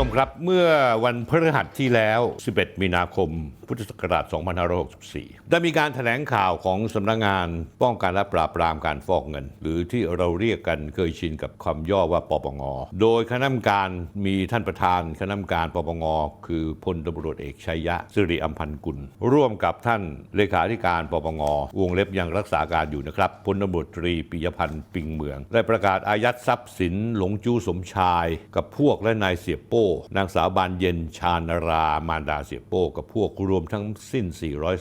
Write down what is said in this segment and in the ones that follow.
ชมครับเมื่อวันพฤหัสที่แล้ว 11 มีนาคม พุทธศักราช 2564 ได้มีการแถลงข่าวของสำนักงานป้องกันและปราบปรามการฟอกเงิน หรือที่เราเรียกกันเคยชินกับคำย่อว่าปปง โดยคณะกรรมการมีท่านประธานคณะกรรมการปปง คือพลตำรวจเอกชัยยะสิริอัมพันธ์กุล ร่วมกับท่านเลขาธิการปปง วงเล็บยังรักษาการอยู่นะครับพลตำรวจตรีปิยพันธ์ปิงเมือง ได้ประกาศอายัดทรัพย์สินหลงจู้สมชาย กับพวกและนายเสียโป้ นางสาวบานเย็นชานารามารดาเสียโป้กับพวกรวมทั้งสิ้น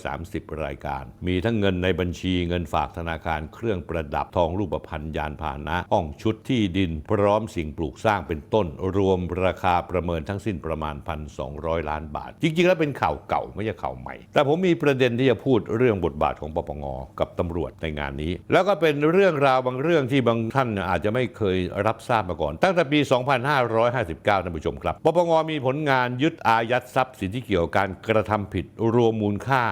430 รายการ มีทั้งเงินในบัญชีเงินฝากธนาคารเครื่องประดับทองรูปพรรณยานพาหนะห้องชุดที่ดิน พร้อมสิ่งปลูกสร้างเป็นต้น รวมราคาประเมินทั้งสิ้นประมาณ 1,200 ล้านบาท จริง ๆ แล้วเป็นข่าวเก่าไม่ใช่ข่าวใหม่ แต่ผมมีประเด็นที่จะพูดเรื่องบทบาทของปปงกับตำรวจในงานนี้ แล้วก็เป็นเรื่องราวบางเรื่องที่บางท่านอาจจะไม่เคยรับทราบมาก่อน ตั้งแต่ปี 2559ท่านผู้ชมครับปปงมีผลงานยึดอายัดทรัพย์สินที่เกี่ยวกับการกระทำผิดรวมมูลค่า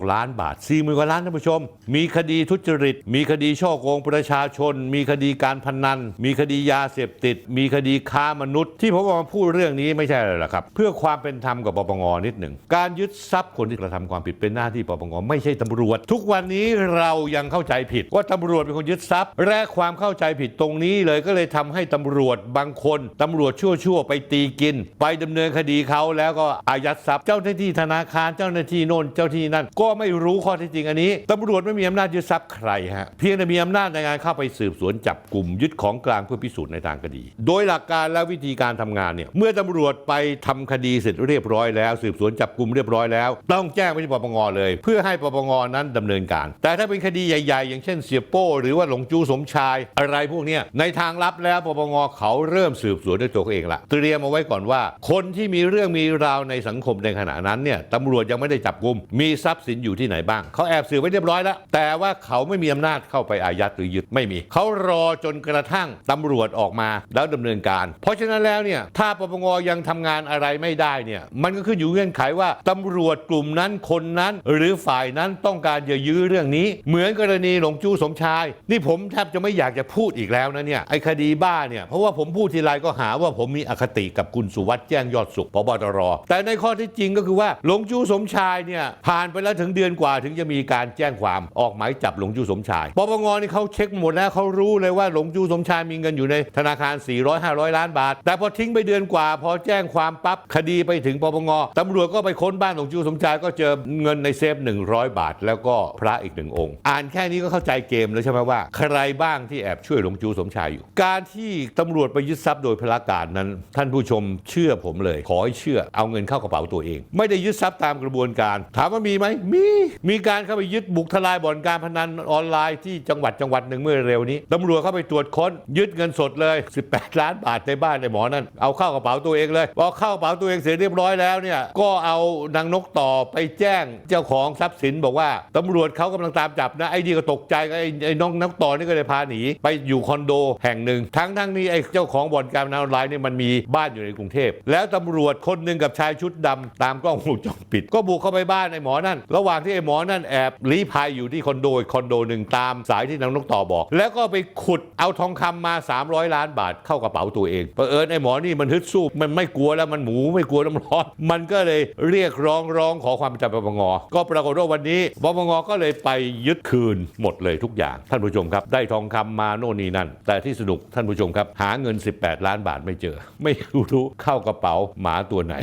47,456 ล้านบาท 40,000กว่าล้านท่านผู้ชม มีคดีทุจริต มีคดีช่อโกงประชาชน มีคดีการพนัน มีคดียาเสพติด มีคดีค้ามนุษย์ ที่ผมมาพูดเรื่องนี้ไม่ใช่อะไรหรอกครับ เพื่อความเป็นธรรมกับปปงนิดหนึ่ง การยึดทรัพย์คนที่กระทำความผิดเป็นหน้าที่ปปงไม่ใช่ตำรวจ ทุกวันนี้เรายังเข้าใจผิด ว่าตำรวจเป็นคนยึดทรัพย์และความเข้าใจผิดตรงนี้เลยก็เลยทำให้ตำรวจบางคนตำรวจชั่วๆไปตีกิน ไปดำเนินคดีเขาแล้วก็อายัดทรัพย์เจ้าหน้าที่ธนาคารเจ้าหน้าที่โน่นเจ้าที่นั่น ก็ไม่รู้ข้อเท็จจริงอันนี้ตำรวจไม่มีอำนาจยึดทรัพย์ใครฮะเพียงแต่มีอำนาจในการเข้าไปสืบสวนจับกลุ่มยึดของกลางเพื่อพิสูจน์ในทางคดี โดยหลักการและวิธีการทำงานเนี่ยเมื่อตำรวจไปทำคดีเสร็จเรียบร้อยแล้ว สืบสวนจับกลุ่มเรียบร้อยแล้ว ต้องแจ้งไปที่ปปงเลย เพื่อให้ปปงนั้นดำเนินการ แต่ถ้าเป็นคดีใหญ่ ๆ อย่างเช่นเสียโป้ หรือว่าหลงจู้สมชาย อะไรพวกเนี้ยในทางลับแล้วปปงเขาเริ่มสืบสวนด้วยตัวเขาเองละเตรียมเอาไว้ก่อนว่า คนที่มีเรื่องมีราวในสังคมในขณะนั้นเนี่ยตำรวจยังไม่ได้จับกลุ่มมีทรัพย์สินอยู่ที่ไหนบ้าง เขาแอบสืบไว้เรียบร้อยแล้ว แต่ว่าเขาไม่มีอำนาจเข้าไปอายัดหรือยึดไม่มี เขารอจนกระทั่งตำรวจออกมาแล้วดำเนินการ เพราะฉะนั้นแล้วเนี่ยถ้าปปงยังทำงานอะไรไม่ได้เนี่ยมันก็ขึ้นอยู่เงื่อนไขว่าตำรวจกลุ่มนั้นคนนั้น หรือฝ่ายนั้นต้องการจะยื้อเรื่องนี้ เหมือนกรณีหลงจู้สมชาย นี่ผมแทบจะไม่อยากจะพูดอีกแล้วนะเนี่ยไอ้คดีบ้าเนี่ยเพราะว่าผมพูดทีไรก็หาว่าผมมีอคติกับคุณสุวัสด์แจ้งยอดสุขพบตรแต่ในข้อที่จริงก็คือว่าหลงจู้สมชายเนี่ยผ่านไปแล้วถึงเดือนกว่าถึงจะมีการแจ้งความออกหมายจับหลงจู้สมชายปปงนี่เขาเช็คหมดแล้วเขารู้เลยว่าหลงจู้สมชายมีเงินอยู่ในธนาคาร 400 500 ล้านบาท แต่พอทิ้งไปเดือนกว่า พอแจ้งความปั๊บคดีไปถึงปปงตำรวจก็ไปค้นบ้านหลงจู้สมชายก็เจอเงินในเซฟ 100 บาท แล้วก็พระอีกหนึ่งองค์ อ่านแค่นี้ก็เข้าใจเกมแล้วใช่ไหมว่าใครบ้างที่แอบช่วยหลงจู้สมชายอยู่ การที่ตำรวจไปยึดทรัพย์โดยพลการนั้น ท่านผู้ชมเชื่อผมเลย ขอให้เชื่อเอาเงินเข้ากระเป๋าตัวเอง ไม่ได้ยึดทรัพย์ตามกระบวนการ ถามว่ามีไหมมี มีการเข้าไปยึดบุกทลายบ่อนการพนันออนไลน์ที่จังหวัดจังหวัดหนึ่งเมื่อเร็วนี้ตำรวจเข้าไปตรวจค้น ยึดเงินสดเลย 18 ล้านบาทในบ้านในหมอนั่นเอาเข้ากระเป๋าตัวเองเลยพอเข้ากระเป๋าตัวเองเสร็จเรียบร้อยแล้วเนี่ยก็เอานางนกต่อไปแจ้งเจ้าของทรัพย์สินบอกว่าตำรวจเขากำลังตามจับนะไอ้นี่ก็ตกใจไอ้ไอ้น้องนกต่อนี่ก็เลยพาหนีไปอยู่คอนโดแห่งหนึ่งทั้งทั้งนี้ไอ้เจ้าของบ่อนการพนันออนไลน์เนี่ยมันมีบ้านอยู่ในกรุงเทพแล้วตำรวจคนหนึ่งกับชายชุดดำตามกล้องวงจรปิด ก็บุกเข้าไปบ้านไอ้หมอนั่น ระหว่างที่ไอ้หมอนั่นแอบลี้ภัยอยู่ที่คอนโดคอนโดหนึ่งตามสายที่นางนกต่อบอก แล้วก็ไปขุดเอาทองคำมา 300 ล้านบาทเข้ากระเป๋าตัวเองเผอิญไอ้หมอนี่มันฮึดสู้มันไม่กลัวแล้วมันหมูไม่กลัวน้ำร้อน มันก็เลยเรียกร้องร้องขอความเป็นธรรมปปงก็ปรากฏว่าวันนี้ปปงก็เลยไปยึดคืนหมดเลยทุกอย่าง ท่านผู้ชมครับ ได้ทองคำมาโน่นนี่นั่น แต่ที่สนุกท่านผู้ชมครับ หาเงิน 18 ล้านบาทไม่เจอ ไม่รู้เข้ากระเป๋าหมาตัวไหน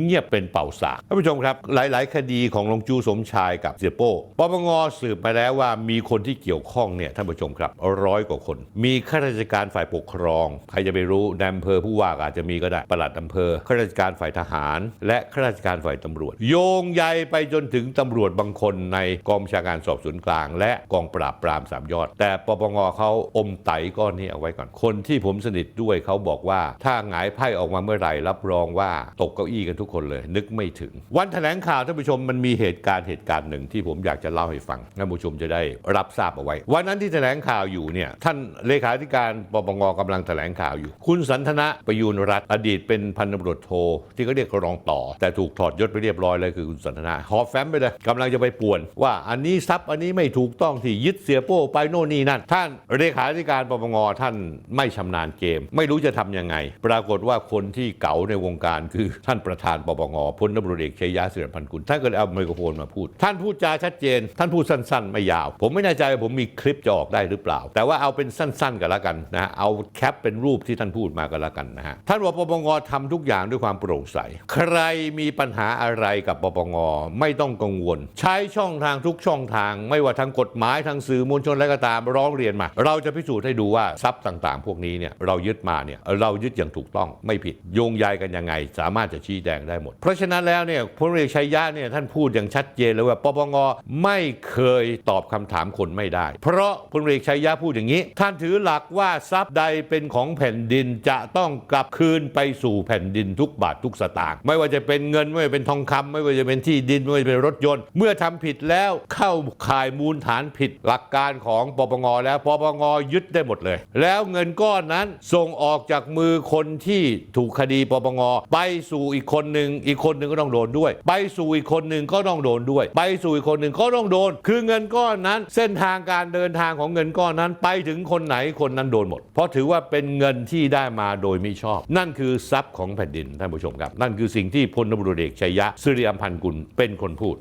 เงียบเป็นเป่าสากท่านผู้ชมครับ หลาย ๆ คดีของหลวงจูสมชายกับเสียโป้ปปงสืบไปแล้วว่ามีคนที่เกี่ยวข้องเนี่ยท่านผู้ชมครับร้อยกว่าคน มีข้าราชการฝ่ายปกครอง ใครจะไปรู้นายอำเภอผู้ว่าอาจจะมีก็ได้ปลัดอำเภอข้าราชการฝ่ายทหาร และข้าราชการฝ่ายตำรวจ โยงใยไปจนถึงตำรวจบางคนในกองบัญชาการสอบสวนกลาง และกองปราบปรามสามยอด แต่ปปงเขาอมไตก้อนนี้เอาไว้ก่อนคนที่ผมสนิทด้วยเขาบอกว่า ถ้าหงายไพ่ออกมาเมื่อไหร่รับรองว่าตกเก้าอี้ยีกันทุกคนเลย นึกไม่ถึง วันแถลงข่าวท่านผู้ชมมันมีเหตุการณ์เหตุการณ์หนึ่งที่ผมอยากจะเล่าให้ฟังท่านผู้ชมจะได้รับทราบเอาไว้ วันนั้นที่แถลงข่าวอยู่เนี่ยท่านเลขาธิการปปงกำลังแถลงข่าวอยู่ คุณสันทนะประยูนรัตอดีตเป็นพันตำรวจโทที่เขาเรียกรองต่อ แต่ถูกถอดยศไปเรียบร้อยเลยคือคุณสันทนะหอบแฟ้มไปเลยกำลังจะไปป่วน ว่าอันนี้ทรัพย์อันนี้ไม่ถูกต้องที่ยึดเสียโป้ไปโน่นนี่นั่น ท่านเลขาธิการปปงท่านไม่ชำนาญเกม ไม่รู้จะทำยังไง ปรากฏว่าคนที่เก๋าในวงการคือท่านประธานปปงพลตำรวจเอกชัยยะเสือพันกุลท่านก็เลยเอาไมโครโฟนมาพูด ท่านพูดจาชัดเจน ท่านพูดสั้น ๆ ไม่ยาว ผมไม่แน่ใจว่าผมมีคลิปจะออกได้หรือเปล่า แต่ว่าเอาเป็นสั้น ๆกันละกันนะเอาแคปเป็นรูปที่ท่านพูดมากันละกันนะฮะท่านบอกปปงทำทุกอย่างด้วยความโปร่งใส ใครมีปัญหาอะไรกับปปงไม่ต้องกังวล ใช้ช่องทางทุกช่องทาง ไม่ว่าทางกฎหมายทางสื่อมวลชนอะไรก็ตามร้องเรียนมา เราจะพิสูจน์ให้ดูว่าทรัพย์ต่างๆ พวกนี้เนี่ยเรายึดมาเนี่ยเรายึดอย่างถูกต้องไม่ผิดโยงใยกันยังไง สามารถจะชี้แจงได้หมด เพราะฉะนั้นแล้วเนี่ยพลเอกชัยยะเนี่ยท่านพูดอย่างชัดเจนเลยว่าปปงไม่เคยตอบคำถามคนไม่ได้ เพราะพลเอกชัยยะพูดอย่างนี้ ท่านถือหลักว่าทรัพย์ใดเป็นของแผ่นดินจะต้องกลับคืนไปสู่แผ่นดินทุกบาททุกสตางค์ไม่ว่าจะเป็นเงินไม่ว่าจะเป็นทองคำไม่ว่าจะเป็นที่ดินไม่ว่าจะเป็นรถยนต์ เมื่อทำผิดแล้วเข้าข่ายมูลฐานผิดหลักการของปปงแล้วปปงยึดได้หมดเลย แล้วเงินก้อนนั้นส่งออกจากมือคนที่ถูกคดีปปงไปสู่อีกีกคนหนึ่งอีกคนหนึ่งก็ต้องโดนด้วย ไปสู่อีกคนหนึ่งก็ต้องโดนด้วย ไปสู่อีกคนหนึ่งก็ต้องโดน คือเงินก้อนนั้น เส้นทางการเดินทางของเงินก้อนนั้น ไปถึงคนไหนคนนั้นโดนหมด เพราะถือว่าเป็นเงินที่ได้มาโดยมิชอบ นั่นคือทรัพย์ของแผ่นดินท่านผู้ชมครับ นั่นคือสิ่งที่พลตำรวจเอกชัยยะสุริยมพันธ์กุลเป็นคนพูด